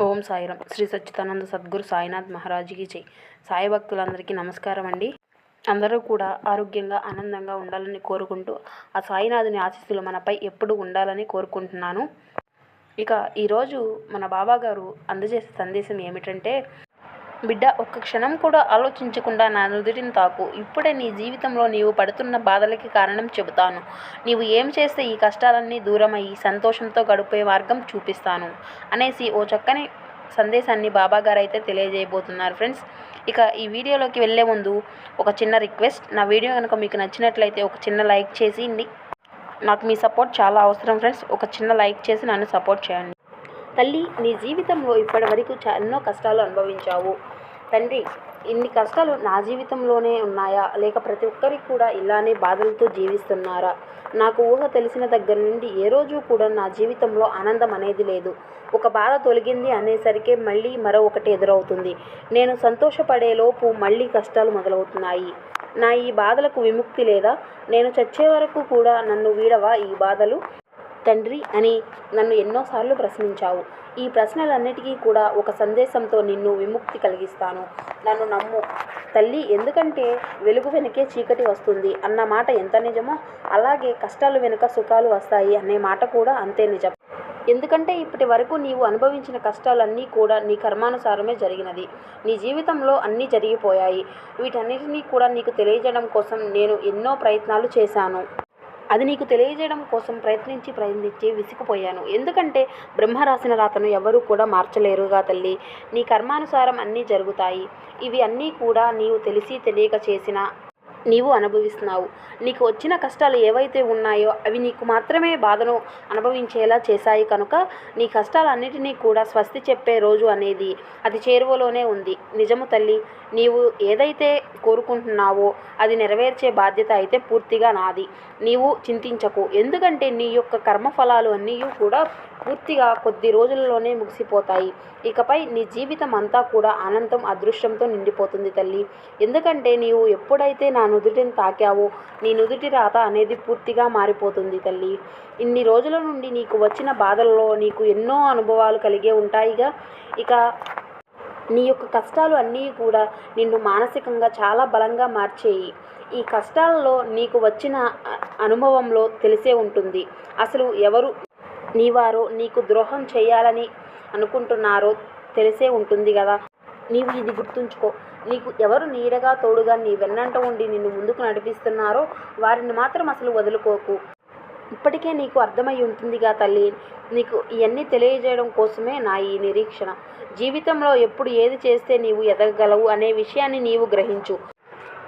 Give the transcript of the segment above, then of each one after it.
ఓం సాయిరాం శ్రీ సచ్చిదానంద సద్గురు సాయినాథ్ మహారాజుకి జై. సాయి భక్తులందరికీ నమస్కారం అండి. అందరూ కూడా ఆరోగ్యంగా ఆనందంగా ఉండాలని కోరుకుంటూ ఆ సాయినాథుని ఆశీస్సులు మనపై ఎప్పుడు ఉండాలని కోరుకుంటున్నాను. ఇక ఈరోజు మన బాబా గారు అందజేసే సందేశం ఏమిటంటే బిడ్డ ఒక్క క్షణం కూడా ఆలోచించకుండా నా నుదుటిని తాకు. ఇప్పుడే నీ జీవితంలో నీవు పడుతున్న బాధలకి కారణం చెబుతాను. నీవు ఏం చేస్తే ఈ కష్టాలన్నీ దూరమయ్యి సంతోషంతో గడిపే మార్గం చూపిస్తాను. అనేసి ఓ చక్కని సందేశాన్ని బాబాగారు అయితే తెలియజేయబోతున్నారు ఫ్రెండ్స్. ఇక ఈ వీడియోలోకి వెళ్ళే ముందు ఒక చిన్న రిక్వెస్ట్. నా వీడియో కనుక మీకు నచ్చినట్లయితే ఒక చిన్న లైక్ చేసి నాకు మీ సపోర్ట్ చాలా అవసరం ఫ్రెండ్స్. ఒక చిన్న లైక్ చేసి నన్ను సపోర్ట్ చేయండి. తల్లి నీ జీవితంలో ఇప్పటి వరకు ఎన్నో కష్టాలు అనుభవించావు. తండ్రి ఇన్ని కష్టాలు నా జీవితంలోనే ఉన్నాయా? లేక ప్రతి ఒక్కరికి కూడా ఇలానే బాధలతో జీవిస్తున్నారా? నాకు ఊహ తెలిసిన దగ్గర నుండి ఏ రోజు కూడా నా జీవితంలో ఆనందం అనేది లేదు. ఒక బాధ తొలగింది అనేసరికి మళ్ళీ మరో ఒకటి ఎదురవుతుంది. నేను సంతోషపడేలోపు మళ్ళీ కష్టాలు మొదలవుతున్నాయి. నా ఈ బాధలకు విముక్తి లేదా? నేను చచ్చే వరకు కూడా నన్ను వీడవా ఈ బాధలు? తండ్రి అని నన్ను ఎన్నోసార్లు ప్రశ్నించావు. ఈ ప్రశ్నలన్నిటికీ కూడా ఒక సందేశంతో నిన్ను విముక్తి కలిగిస్తాను. నన్ను నమ్ము. తల్లి ఎందుకంటే వెలుగు వెనకే చీకటి వస్తుంది అన్న మాట ఎంత నిజమో అలాగే కష్టాలు వెనుక సుఖాలు వస్తాయి అనే మాట కూడా అంతే నిజం. ఎందుకంటే ఇప్పటి వరకు నీవు అనుభవించిన కష్టాలన్నీ కూడా నీ కర్మానుసారమే జరిగినది. నీ జీవితంలో అన్నీ జరిగిపోయాయి. వీటన్నిటినీ కూడా నీకు తెలియజేయడం కోసం నేను ఎన్నో ప్రయత్నాలు చేశాను. అది నీకు తెలియజేయడం కోసం ప్రయత్నించి ప్రయత్నించి విసిగిపోయాను ఎందుకంటే బ్రహ్మ రాసిన రాతను ఎవరూ కూడా మార్చలేరుగా తల్లి. నీ కర్మానుసారం అన్నీ జరుగుతాయి. ఇవి అన్నీ కూడా నీవు తెలిసి తెలియక చేసిన నీవు అనుభవిస్తున్నావు. నీకు వచ్చిన కష్టాలు ఏవైతే ఉన్నాయో అవి నీకు మాత్రమే బాధను అనుభవించేలా చేశాయి కనుక నీ కష్టాలన్నిటినీ కూడా స్వస్తి చెప్పే రోజు అనేది అది చేరువలోనే ఉంది. నిజము తల్లి నీవు ఏదైతే కోరుకుంటున్నావో అది నెరవేర్చే బాధ్యత అయితే పూర్తిగా నాది. నీవు చింతించకు. ఎందుకంటే నీ యొక్క కర్మఫలాలు అన్నీ కూడా పూర్తిగా కొద్ది రోజులలోనే ముగిసిపోతాయి. ఇకపై నీ జీవితం అంతా కూడా ఆనందం అదృష్టంతో నిండిపోతుంది తల్లి. ఎందుకంటే నీవు ఎప్పుడైతే నా నుదుటిని తాకావో. నీ నుదుటి రాత అనేది పూర్తిగా మారిపోతుంది తల్లి. ఇన్ని రోజుల నుండి నీకు వచ్చిన బాధల్లో నీకు ఎన్నో అనుభవాలు కలిగే ఉంటాయిగా. ఇక నీ యొక్క కష్టాలు అన్నీ కూడా నిన్ను మానసికంగా చాలా బలంగా మార్చేయి. ఈ కష్టాలలో నీకు వచ్చిన అనుభవంలో తెలిసే ఉంటుంది. అసలు ఎవరు నీవారో నీకు ద్రోహం చేయాలని అనుకుంటున్నారో తెలిసే ఉంటుంది కదా. నీవు ఇది గుర్తుంచుకో. నీకు ఎవరు నీడగా తోడుగా నీ వెన్నంట ఉండి నిన్ను ముందుకు నడిపిస్తున్నారో వారిని మాత్రం అసలు వదులుకోకు. ఇప్పటికే నీకు అర్థమై ఉంటుందిగా తల్లి. నీకు ఇవన్నీ తెలియజేయడం కోసమే నా ఈ నిరీక్షణ. జీవితంలో ఎప్పుడు ఏది చేస్తే నీవు ఎదగగలవు అనే విషయాన్ని నీవు గ్రహించు.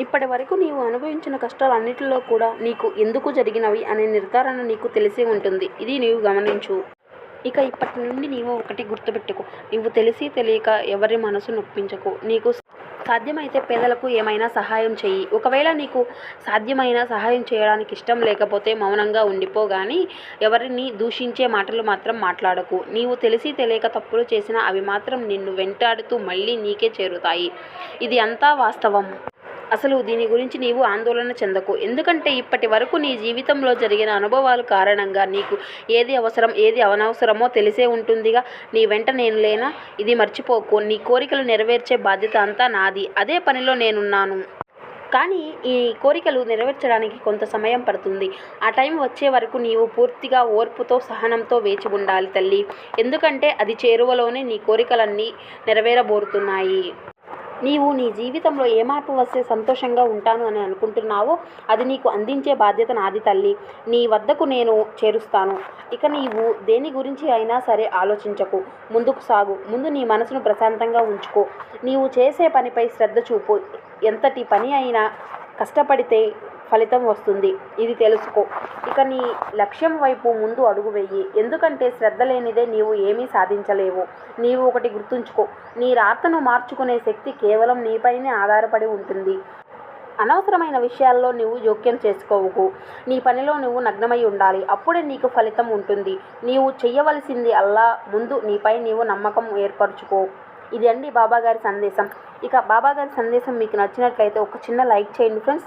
ఇప్పటి వరకు నీవు అనుభవించిన కష్టాలన్నిటిలో కూడా నీకు ఎందుకు జరిగినవి అనే నిర్ధారణ నీకు తెలిసి ఉంటుంది. ఇది నీవు గమనించు. ఇక ఇప్పటి నుండి నీవు ఒకటి గుర్తుపెట్టుకో. నీవు తెలిసి తెలియక ఎవరి మనసు నొప్పించకు. నీకు సాధ్యమైతే పేదలకు ఏమైనా సహాయం చెయ్యి. ఒకవేళ నీకు సాధ్యమైన సహాయం చేయడానికి ఇష్టం లేకపోతే మౌనంగా ఉండిపో కానీ ఎవరిని దూషించే మాటలు మాత్రం మాట్లాడకు. నీవు తెలిసి తెలియక తప్పులు చేసిన అవి మాత్రం నిన్ను వెంటాడుతూ మళ్ళీ నీకే చేరుతాయి. ఇది అంతా వాస్తవం. అసలు దీని గురించి నీవు ఆందోళన చెందకు. ఎందుకంటే ఇప్పటి వరకు నీ జీవితంలో జరిగిన అనుభవాల కారణంగా నీకు ఏది అవసరం ఏది అనవసరమో తెలిసే ఉంటుందిగా. నీ వెంట నేను లేనా? ఇది మర్చిపోకు. నీ కోరికలు నెరవేర్చే బాధ్యత అంతా నాది. అదే పనిలో నేనున్నాను. కానీ ఈ కోరికలు నెరవేర్చడానికి కొంత సమయం పడుతుంది. ఆ టైం వచ్చే వరకు నీవు పూర్తిగా ఓర్పుతో సహనంతో వేచి ఉండాలి తల్లి. ఎందుకంటే అది చేరువలోనే నీ కోరికలన్నీ నెరవేరబోరుతున్నాయి నీవు నీ జీవితంలో ఏ మార్పు వస్తే సంతోషంగా ఉంటాను అని అనుకుంటున్నావో అది నీకు అందించే బాధ్యత నాది తల్లి. నీ వద్దకు నేను చేరుస్తాను. ఇక నీవు దేని గురించి అయినా సరే ఆలోచించకు. ముందుకు సాగు. ముందు నీ మనసును ప్రశాంతంగా ఉంచుకో. నీవు చేసే పనిపై శ్రద్ధ చూపు. ఎంతటి పని అయినా కష్టపడితే ఫలితం వస్తుంది. ఇది తెలుసుకో. ఇక నీ లక్ష్యం వైపు ముందు అడుగు వెయ్యి ఎందుకంటే శ్రద్ధ లేనిదే నీవు ఏమీ సాధించలేవు. నీవు ఒకటి గుర్తుంచుకో. నీ రాతను మార్చుకునే శక్తి కేవలం నీపైనే ఆధారపడి ఉంటుంది. అనవసరమైన విషయాల్లో నువ్వు జోక్యం చేసుకోవు నీ పనిలో నువ్వు నగ్నమై ఉండాలి. అప్పుడే నీకు ఫలితం ఉంటుంది. నీవు చెయ్యవలసింది అల్లా. ముందు నీపై నీవు నమ్మకం ఏర్పరచుకో. ఇది అండి బాబాగారి సందేశం. ఇక బాబాగారి సందేశం మీకు నచ్చినట్లయితే ఒక చిన్న లైక్ చేయండి friends.